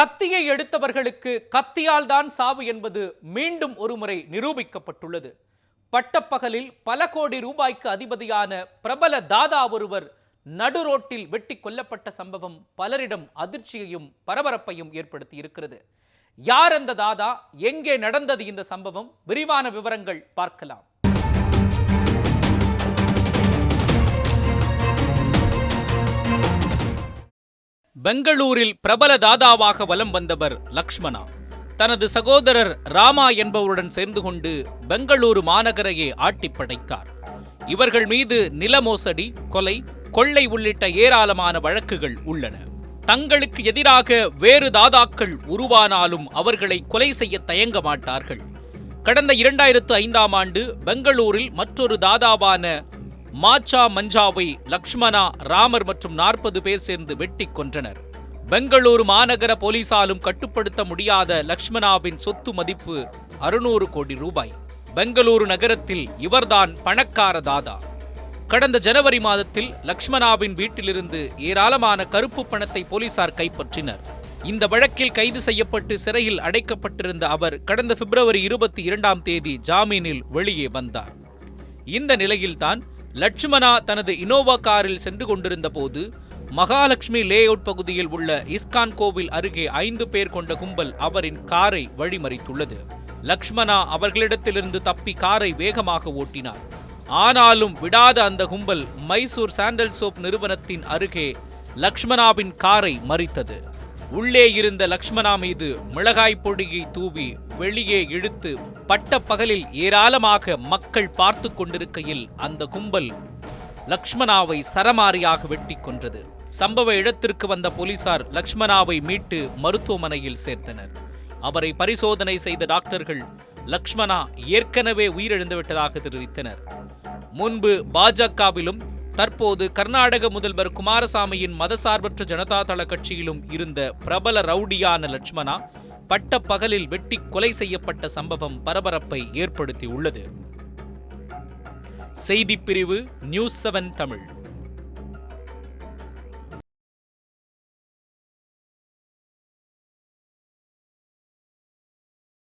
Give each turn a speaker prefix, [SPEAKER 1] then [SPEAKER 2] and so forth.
[SPEAKER 1] கத்தியை எடுத்தவர்களுக்கு கத்தியால் தான் சாவு என்பது மீண்டும் ஒருமுறை நிரூபிக்கப்பட்டுள்ளது. பட்டப்பகலில் பல கோடி ரூபாய்க்கு அதிபதியான பிரபல தாதா ஒருவர் நடுரோட்டில் வெட்டி கொல்லப்பட்ட சம்பவம் பலரிடம் அதிர்ச்சியையும் பரபரப்பையும் ஏற்படுத்தி இருக்கிறது. யார் அந்த தாதா? எங்கே நடந்தது இந்த சம்பவம்? விரிவான விவரங்கள் பார்க்கலாம். பெங்களூரில் பிரபல தாதாவாக வலம் வந்தவர் லக்ஷ்மணா. தனது சகோதரர் ராமா என்பவருடன் சேர்ந்து கொண்டு பெங்களூரு மாநகரையே ஆட்டி படைத்தார். இவர்கள் மீது நில மோசடி கொலை கொள்ளை உள்ளிட்ட ஏராளமான வழக்குகள் உள்ளன. தங்களுக்கு எதிராக வேறு தாதாக்கள் உருவானாலும் அவர்களை கொலை செய்ய தயங்க மாட்டார்கள். கடந்த இரண்டாயிரத்து ஐந்தாம் ஆண்டு பெங்களூரில் மற்றொரு தாதாவான மாச்சா மஞ்சாவை லக்ஷ்மணா ராமர் மற்றும் நாற்பது பேர் சேர்ந்து வெட்டி கொன்றனர். பெங்களூரு மாநகர போலீசாலும் கட்டுப்படுத்த முடியாத லக்ஷ்மணாவின் சொத்து மதிப்பு அறுநூறு கோடி ரூபாய். பெங்களூரு நகரத்தில் இவர்தான் பணக்கார தாதா. கடந்த ஜனவரி மாதத்தில் லக்ஷ்மணாவின் வீட்டிலிருந்து ஏராளமான கருப்பு பணத்தை போலீசார் கைப்பற்றினர். இந்த வழக்கில் கைது செய்யப்பட்டு சிறையில் அடைக்கப்பட்டிருந்த அவர் கடந்த பிப்ரவரி இருபத்தி இரண்டாம் தேதி ஜாமீனில் வெளியே வந்தார். இந்த நிலையில்தான் லட்சுமணா தனது இனோவா காரில் சென்று கொண்டிருந்த போது மகாலட்சுமி லேஅவுட் பகுதியில் உள்ள இஸ்கான் கோவில் அருகே ஐந்து பேர் கொண்ட கும்பல் அவரின் காரை வழிமறித்துள்ளது. லக்ஷ்மணா அவர்களிடத்திலிருந்து தப்பி காரை வேகமாக ஓட்டினார். ஆனாலும் விடாத அந்த கும்பல் மைசூர் சாண்டல் சோப் நிறுவனத்தின் அருகே லக்ஷ்மணாவின் காரை மறித்தது. உள்ளே இருந்த லக்ஷ்மணா மீது மிளகாய் பொடியை தூவி வெளியே இழுத்து பட்ட பகலில் ஏராளமாக மக்கள் பார்த்து கொண்டிருக்கையில் அந்த கும்பல் லக்ஷ்மணாவை சரமாரியாக வெட்டி கொன்றது. சம்பவ இடத்திற்கு வந்த போலீசார் லக்ஷ்மணாவை மீட்டு மருத்துவமனையில் சேர்த்தனர். அவரை பரிசோதனை செய்த டாக்டர்கள் லக்ஷ்மணா ஏற்கனவே உயிரிழந்துவிட்டதாக தெரிவித்தனர். முன்பு பாஜகவிலும் தற்போது கர்நாடக முதல்வர் குமாரசாமியின் மதசார்பற்ற ஜனதா தள கட்சியிலும் இருந்த பிரபல ரவுடியான லட்சுமணா பட்ட பகலில் வெட்டி கொலை செய்யப்பட்ட சம்பவம் பரபரப்பை ஏற்படுத்தியுள்ளது. செய்திப்பிரிவு நியூஸ் செவன் தமிழ்.